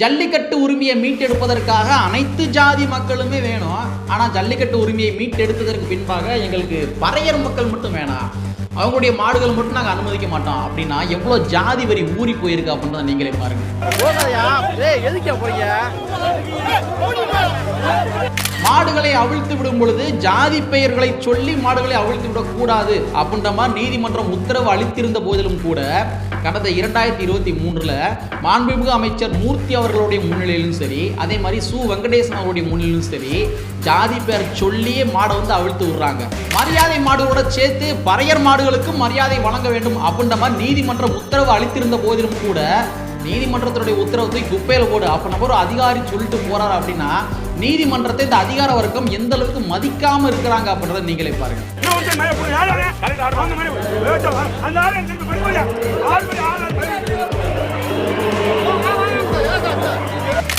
ஜல்லிக்கட்டு உரிமையை மீட்டெடுப்பதற்காக அனைத்து ஜாதி மக்களுமே வேணும். ஆனால் ஜல்லிக்கட்டு உரிமையை மீட்டெடுத்ததற்கு பின்பாக எங்களுக்கு பறையர் மக்கள் மட்டும் வேணாம். அவங்களுடைய மாடுகள் மட்டும் நாங்கள் அனுமதிக்க மாட்டோம். அப்படின்னா எவ்வளோ ஜாதி வரி ஊறி போயிருக்கு அப்படின்றத நீங்களே பாருங்க. மாடுகளை அவிழ்த்து விடும் பொழுது ஜாதி பெயர்களை சொல்லி மாடுகளை அவிழ்த்து விடக்கூடாது அப்படின்ற மாதிரி நீதிமன்றம் உத்தரவு அளித்திருந்த போதிலும் கூட கடந்த இரண்டாயிரத்தி இருபத்தி மூன்றில் மாண்புமிகு அமைச்சர் மூர்த்தி அவர்களுடைய முன்னிலையிலும் சரி அதே மாதிரி சு. வெங்கடேசன் அவருடைய முன்னிலையிலும் சரி ஜாதி பெயர் சொல்லியே மாடை வந்து அவிழ்த்து விடுறாங்க. மரியாதை மாடுகளோட சேர்த்து பறையர் மாடுகளுக்கும் மரியாதை வழங்க வேண்டும் அப்படின்ற மாதிரி நீதிமன்றம் உத்தரவு அளித்திருந்த போதிலும் கூட நீதிமன்றத்தினுடைய உத்தரவு தூக்கி போடு. அப்போ நம்ம ஒரு அதிகாரி சொல்லிட்டு போறாரு அப்படின்னா நீதிமன்றத்தை இந்த அதிகார வர்க்கம் எந்த அளவுக்கு மதிக்காம இருக்கிறாங்க அப்படின்றத நீங்களே பாருங்க.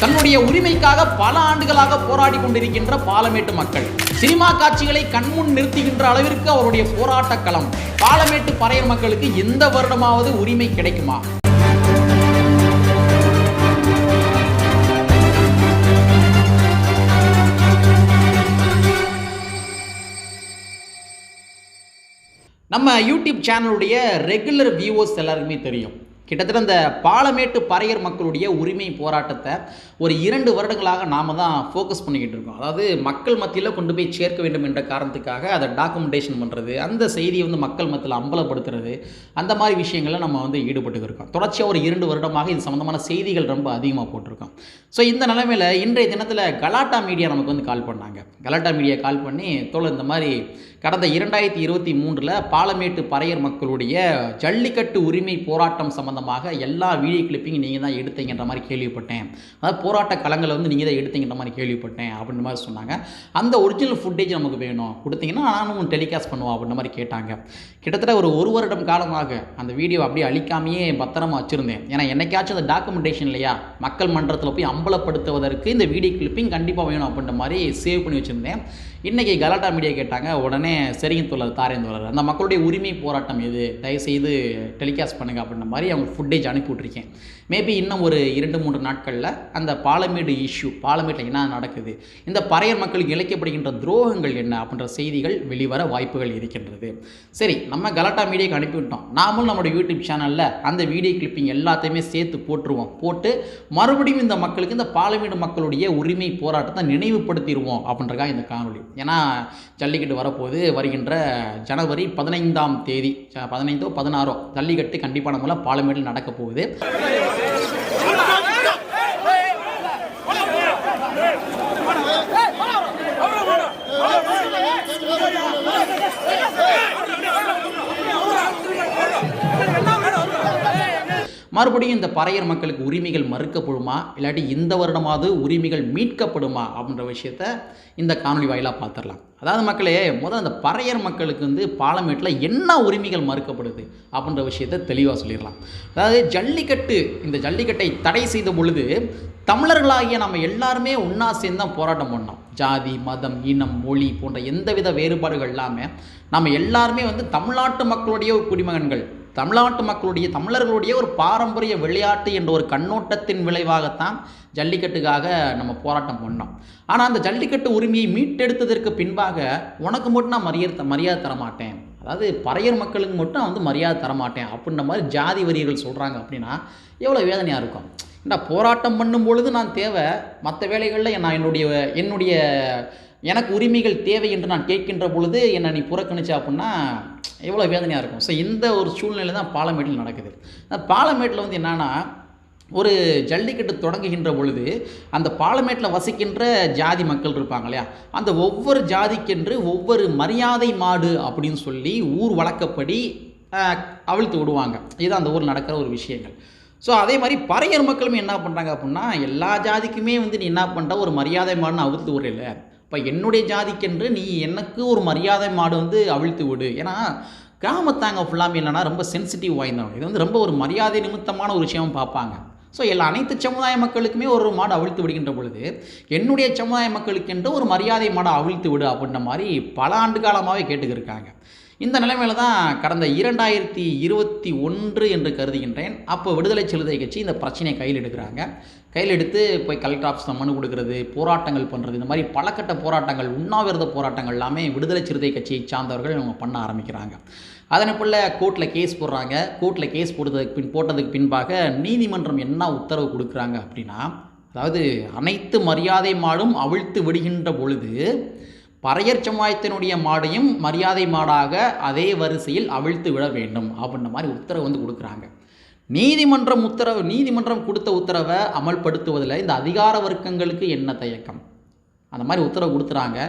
தன்னுடைய உரிமைக்காக பல ஆண்டுகளாக போராடி கொண்டிருக்கின்ற பாலமேட்டு மக்கள் சினிமா காட்சிகளை கண்முன் நிறுத்துகின்ற அளவிற்கு அவருடைய போராட்ட களம் பாலமேட்டு பறையர் மக்களுக்கு எந்த வருடமாவது உரிமை கிடைக்குமா? நம்ம யூடியூப் சேனலுடைய ரெகுலர் வியூவர்ஸ் எல்லாருக்குமே தெரியும். கிட்டத்தட்ட இந்த பாலமேட்டு பறையர் மக்களுடைய உரிமை போராட்டத்தை ஒரு இரண்டு வருடங்களாக நாம தான் ஃபோக்கஸ் பண்ணிக்கிட்டு இருக்கோம். அதாவது மக்கள் மத்தியில் கொண்டு போய் சேர்க்க வேண்டும் என்ற காரணத்துக்காக அதை டாக்குமெண்டேஷன் பண்ணுறது அந்த செய்தியை வந்து மக்கள் மத்தியில் அம்பலப்படுத்துறது அந்த மாதிரி விஷயங்களில் நம்ம வந்து ஈடுபட்டு இருக்கோம். தொடர்ச்சியாக ஒரு இரண்டு வருடமாக இது சம்மந்தமான செய்திகள் ரொம்ப அதிகமாக போட்டிருக்கோம். ஸோ இந்த நிலைமையில் இன்றைய தினத்தில் கலாட்டா மீடியா நமக்கு வந்து கால் பண்ணாங்க. கலாட்டா மீடியா கால் பண்ணி தோல் இந்த மாதிரி கடந்த இரண்டாயிரத்தி இருபத்தி மூன்றில் பாலமேட்டு பறையர் மக்களுடைய ஜல்லிக்கட்டு உரிமை போராட்டம் சம்பந்தமாக எல்லா வீடியோ கிளிப்பிங் நீங்கள் தான் எடுத்தீங்கன்ற மாதிரி கேள்விப்பட்டேன். அதாவது போராட்ட களங்களை வந்து நீங்கள் தான் எடுத்தீங்கன்ற மாதிரி கேள்விப்பட்டேன் அப்படின்ற மாதிரி சொன்னாங்க. அந்த ஒரிஜினல் ஃபுட்டேஜ் நமக்கு வேணும். கொடுத்தீங்கன்னா நானும் டெலிகாஸ்ட் பண்ணுவோம் அப்படின்ற மாதிரி கேட்டாங்க. கிட்டத்தட்ட ஒரு ஒரு வருடம் காலமாக அந்த வீடியோ அப்படியே அழிக்காமையே பத்திரமா வச்சுருந்தேன். ஏன்னா என்னைக்காச்சும் அந்த டாக்குமெண்டேஷன் இல்லையா? மக்கள் மன்றத்தில் போய் அம்பலப்படுத்துவதற்கு இந்த வீடியோ கிளிப்பிங் கண்டிப்பாக வேணும் அப்படின்ற மாதிரி சேவ் பண்ணி வச்சுருந்தேன். இன்றைக்கி கலாட்டா மீடியா கேட்டாங்க. உடனே சரிங்க தோழர் தாரேன் தோழர். அந்த மக்களுடைய உரிமை போராட்டம் எது? தயவுசெய்து டெலிகாஸ்ட் பண்ணுங்க அப்படின்ற மாதிரி அவங்க ஃபுட்டேஜ் அனுப்பி விட்ருக்கேன் மேபி இன்னும் ஒரு இரண்டு மூன்று நாட்களில் அந்த பாலமேடு இஷ்யூ பாலமேட்டில் என்ன நடக்குது? இந்த பறையர் மக்களுக்கு இழைக்கப்படுகின்ற துரோகங்கள் என்ன? அப்படின்ற செய்திகள் வெளிவர வாய்ப்புகள் இருக்கின்றது. சரி நம்ம கலாட்டா மீடியாக்கு அனுப்பிவிட்டோம் நாமளும் நம்மளோட யூடியூப் சேனலில் அந்த வீடியோ கிளிப்பிங் எல்லாத்தையுமே சேர்த்து போட்டுருவோம். போட்டு மறுபடியும் இந்த மக்களுக்கு இந்த பாலமேடு மக்களுடைய உரிமை போராட்டத்தை நினைவுபடுத்திடுவோம் அப்படின்றக்காக இந்த காணொலி ஏன்னா ஜல்லிக்கட்டு வரப்போகுது. வருகின்ற ஜனவரி பதினைந்தாம் தேதி பதினைந்தோ பதினாறோ ஜல்லிக்கட்டு கண்டிப்பான மூலம் பாலமேடில் நடக்க போகுது. மறுபடியும் இந்த பறையர் மக்களுக்கு உரிமைகள் மறுக்கப்படுமா? இல்லாட்டி இந்த வருடமாவது உரிமைகள் மீட்கப்படுமா? அப்படின்ற விஷயத்த இந்த காணொலி வாயிலாக பார்த்துடலாம். அதாவது மக்களே முதல்ல அந்த பறையர் மக்களுக்கு வந்து பாலமேட்டில் என்ன உரிமைகள் மறுக்கப்படுது? அப்படின்ற விஷயத்த தெளிவாக சொல்லிடலாம். அதாவது ஜல்லிக்கட்டு இந்த ஜல்லிக்கட்டை தடை செய்த பொழுது தமிழர்களாகிய நம்ம எல்லாருமே ஒன்றா சேர்ந்து தான் போராட்டம் பண்ணோம். ஜாதி மதம் இனம் மொழி போன்ற எந்தவித வேறுபாடுகள் இல்லாமல் நம்ம எல்லாருமே வந்து தமிழ்நாட்டு மக்களுடைய குடிமகன்கள். தமிழ்நாட்டு மக்களுடைய தமிழர்களுடைய ஒரு பாரம்பரிய விளையாட்டு என்ற ஒரு கண்ணோட்டத்தின் விளைவாகத்தான் ஜல்லிக்கட்டுக்காக நம்ம போராட்டம் பண்ணோம். ஆனால் அந்த ஜல்லிக்கட்டு உரிமையை மீட்டெடுத்ததற்கு பின்பாக உனக்கு மட்டும் நான் மரியாதை மரியாதை தர மாட்டேன். அதாவது பறையர் மக்களுக்கு மட்டும் நான் வந்து மரியாதை தர மாட்டேன் அப்படின்ற மாதிரி ஜாதி வரியர்கள் சொல்கிறாங்க அப்படின்னா எவ்வளோ வேதனையாக இருக்கும். ஏன்னா போராட்டம் பண்ணும் பொழுது நான் தேவை மற்ற வேலைகளில் நான் என்னுடைய என்னுடைய எனக்கு உரிமைகள் தேவை என்று நான் கேட்கின்ற பொழுது என்னை நீ புறக்கணிச்ச அப்படின்னா எவ்வளோ வேதனையாக இருக்கும். ஸோ இந்த ஒரு சூழ்நிலை தான் பாலமேட்டில் நடக்குது. பாலமேட்டில் வந்து என்னென்னா ஒரு ஜல்லிக்கட்டு தொடங்குகின்ற பொழுது அந்த பாலமேட்டில் வசிக்கின்ற ஜாதி மக்கள் இருப்பாங்க இல்லையா? அந்த ஒவ்வொரு ஜாதிக்கென்று ஒவ்வொரு மரியாதை மாடு அப்படின்னு சொல்லி ஊர் வழக்கப்படி அவிழ்த்து விடுவாங்க. இது அந்த ஊரில் நடக்கிற ஒரு விஷயங்கள். ஸோ அதே மாதிரி பறையர் மக்களும் என்ன பண்ணுறாங்க அப்படின்னா எல்லா ஜாதிக்குமே வந்து நீ என்ன பண்ணுற ஒரு மரியாதை மாடுன்னு அவிழ்த்து விடுறில்ல இப்போ என்னுடைய ஜாதிக்கென்று நீ எனக்கு ஒரு மரியாதை மாடு வந்து அவிழ்த்து விடு. ஏன்னா கிராமத்தாங்க ஃபுல்லாமே என்னென்னா ரொம்ப சென்சிட்டிவ் வாய்ந்தவங்க. இது வந்து ரொம்ப ஒரு மரியாதை நிமித்தமான ஒரு விஷயம் பார்ப்பாங்க. ஸோ எல்லா அனைத்து சமுதாய மக்களுக்குமே ஒரு மாடு அவிழ்த்து விடுகின்ற பொழுது என்னுடைய சமுதாய மக்களுக்கென்று ஒரு மரியாதை மாடை அவிழ்த்து விடு அப்படின்ற மாதிரி பல ஆண்டு காலமாகவே கேட்டுக்கிருக்காங்க இந்த நிலைமையில தான் கடந்த இரண்டாயிரத்தி இருபத்தி ஒன்று என்று கருதுகின்றேன். அப்போ விடுதலை சிறுத்தை கட்சி இந்த பிரச்சனையை கையில் எடுக்கிறாங்க. கையில் எடுத்து போய் கலெக்டர் ஆஃபீஸில் மனு கொடுக்கறது போராட்டங்கள் பண்ணுறது இந்த மாதிரி பலக்கட்ட போராட்டங்கள் உண்ணாவிரத போராட்டங்கள் எல்லாமே விடுதலை சிறுத்தை கட்சியை சார்ந்தவர்கள் அவங்க பண்ண ஆரம்பிக்கிறாங்க. அதனை போல் கோர்ட்டில் கேஸ் போடுறாங்க. கோர்ட்டில் கேஸ் போடுறதுக்கு பின் போட்டதுக்கு பின்பாக நீதிமன்றம் என்ன உத்தரவு கொடுக்குறாங்க அப்படின்னா அதாவது அனைத்து மரியாதை மாடும் அவிழ்த்து விடுகின்ற பொழுது பறையர் சமுதாயத்தினுடைய மாடையும் மரியாதை மாடாக அதே வரிசையில் அவிழ்த்து விட வேண்டும் அப்படின்ற மாதிரி உத்தரவு வந்து கொடுக்குறாங்க. நீதிமன்றம் உத்தரவு நீதிமன்றம் கொடுத்த உத்தரவை அமல்படுத்துவதில் இந்த அதிகார வர்க்கங்களுக்கு என்ன தயக்கம்? அந்த மாதிரி உத்தரவு கொடுத்துறாங்க.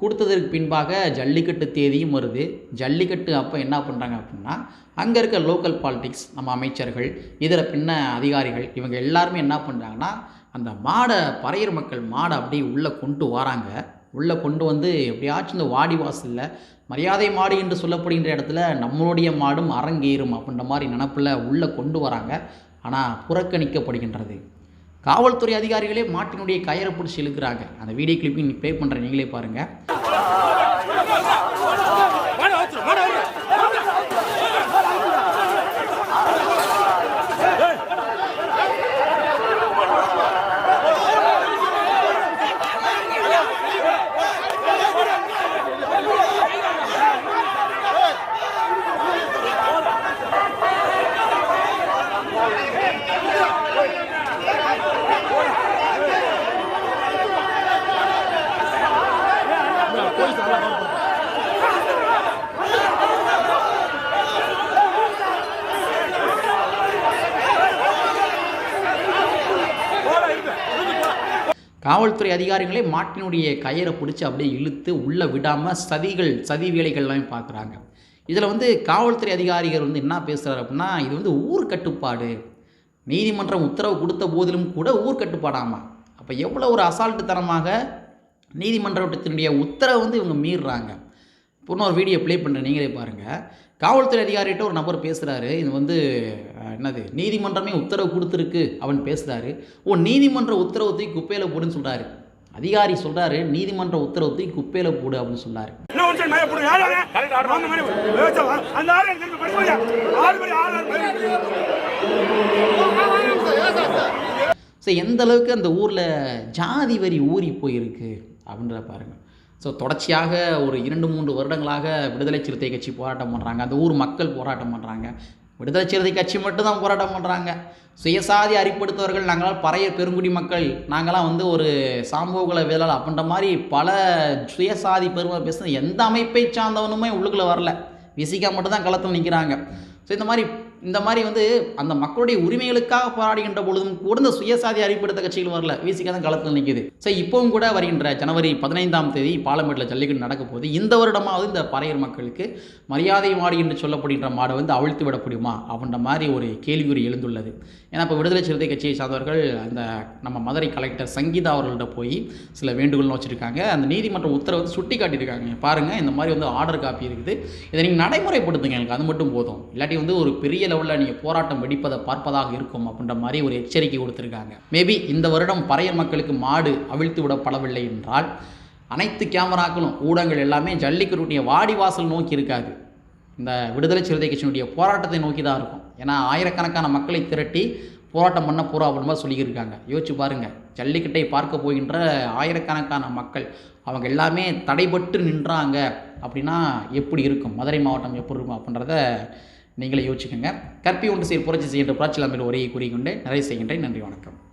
கொடுத்ததற்கு பின்பாக ஜல்லிக்கட்டு தேதியும் வருது. ஜல்லிக்கட்டு அப்போ என்ன பண்ணுறாங்க அப்படின்னா அங்கே இருக்க லோக்கல் பாலிட்டிக்ஸ் நம்ம அமைச்சர்கள் இதர பின்ன அதிகாரிகள் இவங்க எல்லாருமே என்ன பண்ணுறாங்கன்னா அந்த மாடை பறையர் மக்கள் மாடை அப்படியே உள்ளே கொண்டு வராங்க. உள்ளே கொண்டு வந்து எப்படியாச்சும் இந்த வாடி வாசலில் மரியாதை மாடு என்று சொல்லப்படுகின்ற இடத்துல நம்மளுடைய மாடும் அரங்கேறும் அப்படின்ற மாதிரி நினப்பில் உள்ளே கொண்டு வராங்க. ஆனால் புறக்கணிக்கப்படுகின்றது. காவல்துறை அதிகாரிகளே மாட்டினுடைய கயரை பிடிச்சி இழுக்கிறாங்க. அந்த வீடியோ கிளிப்பிங் ப்ளே பண்ணுற நீங்களே பாருங்கள் காவல்துறை அதிகாரிகளே மாட்டினுடைய கயிறை பிடிச்சி அப்படியே இழுத்து உள்ளே விடாமல் சதிகள் சதி வேலைகள்லாம் பார்க்குறாங்க. இதில் வந்து காவல்துறை அதிகாரிகள் வந்து என்ன பேசுகிறார் அப்படின்னா இது வந்து ஊர் கட்டுப்பாடு நீதிமன்றம் உத்தரவு கொடுத்த போதிலும் கூட ஊர் கட்டுப்பாடாமா அப்போ எவ்வளோ ஒரு அசால்ட்டுத்தனமாக நீதிமன்றத்தினுடைய உத்தரவை வந்து இவங்க மீறுறாங்க. இன்னொரு வீடியோ ப்ளே பண்ணுறேன் நீங்களே பாருங்கள் காவல்துறை அதிகாரிகிட்ட ஒரு நபர் பேசுகிறாரு இது வந்து என்னது? நீதிமன்றமே உத்தரவு கொடுத்துருக்கு. அவன் பேசுகிறாரு ஓ நீதிமன்ற உத்தரவு தூக்கி குப்பையில் போடுன்னு சொல்கிறாரு அதிகாரி சொல்கிறாரு நீதிமன்ற உத்தரவு தூக்கி குப்பையில் போடு அப்படின்னு சொல்கிறாரு ஸோ எந்த அளவுக்கு அந்த ஊரில் ஜாதி வரி ஊறி போயிருக்கு அப்படின்றத பாருங்கள் ஸோ தொடர்ச்சியாக ஒரு இரண்டு மூன்று வருடங்களாக விடுதலை சிறுத்தை கட்சி போராட்டம் பண்ணுறாங்க அந்த ஊர் மக்கள் போராட்டம் பண்ணுறாங்க விடுதலை சிறுத்தை கட்சி மட்டும்தான் போராட்டம் பண்ணுறாங்க சுயசாதி அரிப்படுத்தவர்கள் நாங்களாம் பறைய பெருங்குடி மக்கள் நாங்களாம் வந்து ஒரு சாம்புகுல வேளாள் அப்படின்ற மாதிரி பல சுயசாதி பெருமை பேசுன எந்த அமைப்பை சார்ந்தவனுமே உள்ளுக்குள்ளே வரல. விசிகா மட்டும் தான் களத்தில் நிற்கிறாங்க ஸோ இந்த மாதிரி இந்த மாதிரி வந்து அந்த மக்களுடைய உரிமைகளுக்காக போராடுகின்ற பொழுதும் கூட இந்த சுயசாதி அறிப்படுத்த கட்சிகள் வரல. விசிக தான் களத்தில் நிற்கிது சரி இப்போவும் கூட வருகின்ற ஜனவரி பதினைந்தாம் தேதி பாலமேட்டில் ஜல்லிக்கட்டு நடக்க போது இந்த வருடமாவது இந்த பறையர் மக்களுக்கு மரியாதை மாடு என்று சொல்லப்படுகின்ற மாடை வந்து அவிழ்த்து விட முடியுமா அப்படின்ற மாதிரி ஒரு கேள்விக்குறி எழுந்துள்ளது. ஏன்னா இப்போ விடுதலை சிறுத்தை கட்சியை சார்ந்தவர்கள் அந்த நம்ம மதுரை கலெக்டர் சங்கீதா அவர்கள்ட்ட போய் சில வேண்டுகோள்னு வச்சுருக்காங்க. அந்த நீதிமன்ற உத்தரவை வந்து சுட்டி காட்டியிருக்காங்க பாருங்கள் இந்த மாதிரி வந்து ஆர்டர் காப்பி இருக்குது. இதை நீங்கள் நடைமுறைப்படுத்துங்க. எனக்கு அது மட்டும் போதும். இல்லாட்டி வந்து ஒரு பெரிய லெவலில் நீங்கள் போராட்டம் வெடிப்பதை பார்ப்பதாக இருக்கும் அப்படின்ற மாதிரி ஒரு எச்சரிக்கை கொடுத்துருக்காங்க. மேபி இந்த வருடம் பறையர் மக்களுக்கு மாடு அவிழ்த்து விடப்படவில்லை என்றால் அனைத்து கேமராக்களும் ஊடகங்கள் எல்லாமே ஜல்லிக்கட்டுடைய வாடிவாசல் நோக்கி இருக்காது. இந்த விடுதலை சிறுத்தை கட்சியினுடைய போராட்டத்தை நோக்கி தான் இருக்கும். ஏன்னா ஆயிரக்கணக்கான மக்களை திரட்டி போராட்டம் பண்ண போகிறோம் அப்படின்னு சொல்லியிருக்காங்க. யோசிச்சு பாருங்கள் ஜல்லிக்கட்டை பார்க்க போகின்ற ஆயிரக்கணக்கான மக்கள் அவங்க எல்லாமே தடைபட்டு நின்றாங்க அப்படின்னா எப்படி இருக்கும்? மதுரை மாவட்டம் எப்படி இருக்கும் அப்படின்றத நீங்களே யோசிச்சுக்கோங்க. கற்பி ஒன்று செய்ய புரட்சி செய்கின்ற புரட்சி அமைப்பில் உரையை கூறிக்கொண்டு நிறைய செய்கின்றேன். நன்றி வணக்கம்.